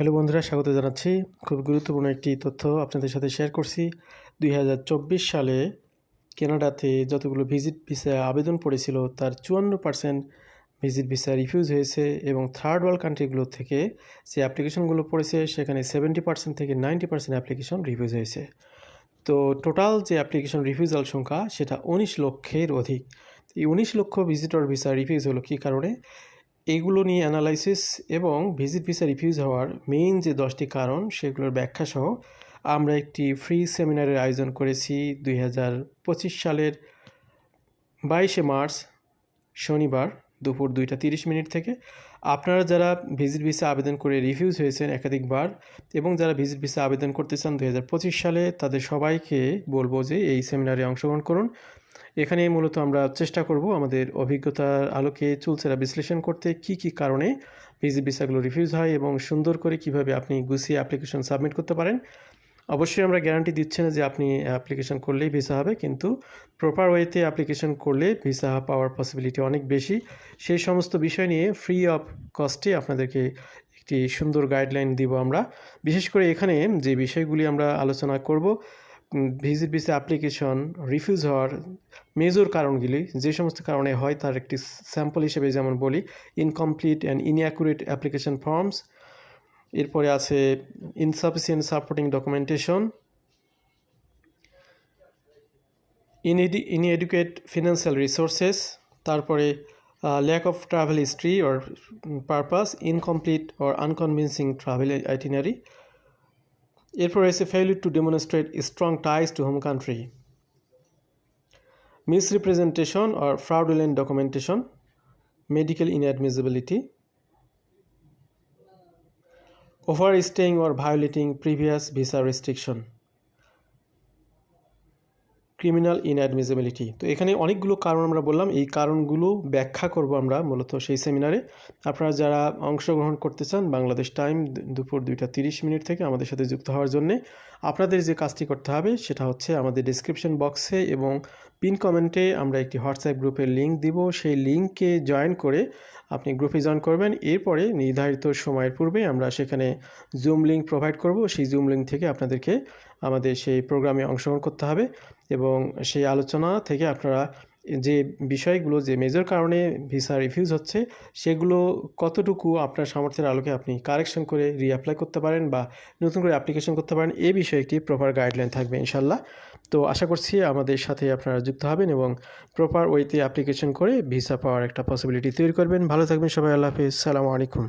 Hello বন্ধুরা, স্বাগত জানাচ্ছি। খুব গুরুত্বপূর্ণ একটি তথ্য আপনাদের সাথে শেয়ার করছি। দুই হাজার চব্বিশ সালে কানাডাতে যতগুলো ভিজিট ভিসা আবেদন পড়েছিল, তার চুয়ান্ন পার্সেন্ট ভিজিট ভিসা রিফিউজ হয়েছে এবং থার্ড ওয়ার্ল্ড কান্ট্রিগুলো থেকে যে অ্যাপ্লিকেশনগুলো পড়েছে, সেখানে সেভেন্টি পার্সেন্ট থেকে নাইনটি পার্সেন্ট অ্যাপ্লিকেশন রিফিউজ হয়েছে। তো টোটাল যে অ্যাপ্লিকেশন রিফিউজাল সংখ্যা, সেটা উনিশ লক্ষের অধিক। এই উনিশ লক্ষ ভিজিটর ভিসা রিফিউজ হলো কী কারণে? এইগুলো নিয়ে অ্যানালাইসিস এবং ভিজিট ভিসা রিফিউজ হওয়ার মেইন যে দশটি কারণ, সেগুলোর ব্যাখ্যা সহ আমরা একটি ফ্রি সেমিনারের আয়োজন করেছি দুই হাজার পঁচিশ সালের বাইশে মার্চ, শনিবার দুপুর দুইটা তিরিশ মিনিট থেকে। আপনারা যারা ভিজিট ভিসা আবেদন করে রিফিউজ হয়েছেন একাধিকবার এবং যারা ভিজিট ভিসা আবেদন করতে চান দুই হাজার পঁচিশ সালে, তাদের সবাইকে বলব যে এই সেমিনারে অংশগ্রহণ করুন। এখানে মূলত আমরা চেষ্টা করব আমাদের অভিজ্ঞতার আলোকে চুলচেরা বিশ্লেষণ করতে কি কি কারণে ভিজিট ভিসাগুলো রিফিউজ হয় এবং সুন্দর করে কীভাবে আপনি গুছিয়ে অ্যাপ্লিকেশন সাবমিট করতে পারেন। অবশ্যই আমরা গ্যারান্টি দিচ্ছি না যে আপনি অ্যাপ্লিকেশন করলেই ভিসা হবে, কিন্তু প্রপার ওয়েতে অ্যাপ্লিকেশন করলে ভিসা পাওয়ার পসিবিলিটি অনেক বেশি। সেই সমস্ত বিষয় নিয়ে ফ্রি অফ কস্টে আপনাদেরকে একটি সুন্দর গাইডলাইন দিব আমরা। বিশেষ করে এখানে যে বিষয়গুলি আমরা আলোচনা করব ভিজিট ভিসা অ্যাপ্লিকেশন রিফিউজ হওয়ার মেজর কারণগুলি, যে সমস্ত কারণে হয় তার একটি স্যাম্পল হিসেবে যেমন বলি incomplete and inaccurate application forms এরপরে আছে insufficient supporting documentation inadequate financial resources তারপরে lack of travel history or purpose incomplete or unconvincing travel itinerary এরপর রয়েছে failure to demonstrate strong ties to home country misrepresentation or fraudulent documentation medical inadmissibility overstaying or violating previous visa restriction criminal inadmissibility তো এখানে অনেকগুলো কারণ আমরা বললাম। এই কারণগুলো ব্যাখ্যা করব আমরা মূলত সেই সেমিনারে আপনারা যারা অংশগ্রহণ করতে চান, বাংলাদেশ টাইম দুপুর দুইটা তিরিশ মিনিট থেকে আমাদের সাথে যুক্ত হওয়ার জন্যে, আপনাদের যে কাজটি করতে হবে সেটা হচ্ছে আমাদের ডিসক্রিপশন বক্সে এবং পিন কমেন্টে আমরা একটি হোয়াটসঅ্যাপ গ্রুপের লিঙ্ক দিব। সেই লিঙ্কে জয়েন করে আপনি গ্রুপে জয়েন করবেন। এরপরে নির্ধারিত সময়ের পূর্বে আমরা সেখানে জুম লিঙ্ক প্রোভাইড করব। সেই জুম লিঙ্ক থেকে আপনাদেরকে আমাদের সেই প্রোগ্রামে অংশগ্রহণ করতে হবে এবং সেই আলোচনা থেকে আপনারা যে বিষয়গুলো, যে মেজর কারণে ভিসা রিফিউজ হচ্ছে, সেগুলো কতটুকু আপনার সামর্থ্যের আলোকে আপনি কারেকশন করে রিঅ্যাপ্লাই করতে পারেন বা নতুন করে অ্যাপ্লিকেশন করতে পারেন এই বিষয়ে একটি প্রপার গাইডলাইন থাকবে ইনশাল্লাহ তো আশা করছি আমাদের সাথে আপনারা যুক্ত হবেন এবং প্রপার ওয়েতে অ্যাপ্লিকেশন করে ভিসা পাওয়ার একটা পসিবিলিটি তৈরি করবেন। ভালো থাকবেন সবাই, আল্লাহ হাফিজ। সালামু আলাইকুম।